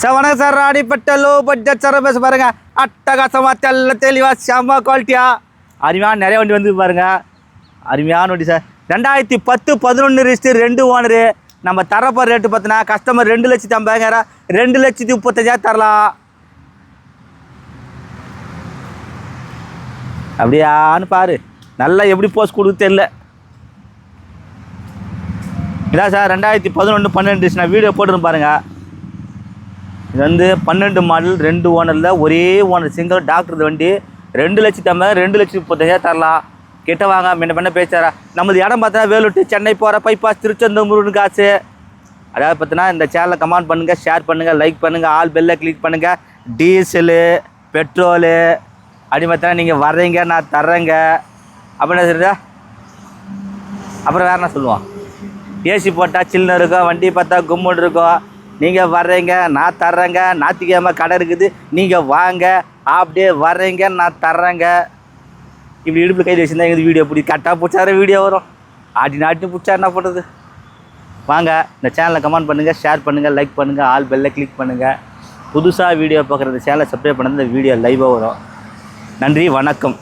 Sir வணக்கம் sir ராணிப்பட்ட low budget sir பேச பாருங்க. அட்டகாசமா தெல்ல தெளிவா செம்ம குவாலிட்டியா அருமையான நிறைய வண்டி வந்து பாருங்க. அருமையான வண்டி சார் ரெண்டாயிரத்தி பத்து பதினொன்று ரிஜிஸ்டர் ரெண்டு ஓனரு நம்ம தரப்போகிற ரேட்டு பார்த்தினா கஸ்டமர் ரெண்டு லட்சத்தி ஐம்பதாயிரம் ரெண்டு லட்சத்தி முப்பத்தஞ்சாயிரம் தரலாம். அப்படியான்னு பாரு. நல்லா எப்படி போஸ்ட் கொடுக்கு தெரியல. இதான் சார் ரெண்டாயிரத்தி பதினொன்று பன்னெண்டு நான் வீடியோ போட்டுருந்து பாருங்கள் இது வந்து பன்னெண்டு மாடல் ரெண்டு ஓனரில் ஒரே ஓனர் சிங்கிள் டாக்டர் வண்டி. ரெண்டு லட்சத்தி ஐம்பது ரெண்டு லட்சத்தி முப்பத்தஞ்சாயிரம் தரலாம் கிட்ட வாங்க முன்ன பண்ண பேசாரா நமது இடம் பார்த்தா வேலூட்டு சென்னை போகிற பைபாஸ் திருச்செந்தூர் காசு. அதாவது பார்த்தீங்கன்னா இந்த சேனலை கமெண்ட் பண்ணுங்கள் ஷேர் பண்ணுங்கள் லைக் பண்ணுங்கள் ஆல் பெல்லை கிளிக் பண்ணுங்கள் டீசலு பெட்ரோலு அப்படி பார்த்தா நீங்கள் வர்றீங்க நான் தர்றேங்க. அப்படின்னு என்ன சொல்லுதா அப்புறம் வேறு என்ன சொல்லுவோம்? ஏசி போட்டால் சில்லுன்னு இருக்கும் வண்டி பார்த்தா கும்முன்னு இருக்கும். நீங்கள் வர்றீங்க நான் தர்றேங்க ஞாத்திக்கிழமை கடை இருக்குது நீங்கள் வாங்க அப்படியே வர்றீங்க நான் தர்றேங்க. இப்படி இடுப்பில் கையில் வச்சுருந்தா எங்கள் வீடியோ பிடி கரெக்டாக பிடிச்சார வீடியோ வரும். ஆட்டி நாட்டி பிடிச்சா என்ன பண்ணுறது வாங்க இந்த சேனலை கமெண்ட் பண்ணுங்கள் ஷேர் பண்ணுங்கள் லைக் பண்ணுங்கள் ஆல் பெல்லை கிளிக் பண்ணுங்கள் புதுசாக வீடியோ பார்க்குற இந்த சேனலை சப்ஸ்கிரைப் பண்ணுறது இந்த வீடியோ லைவாக வரும். நன்றி வணக்கம்.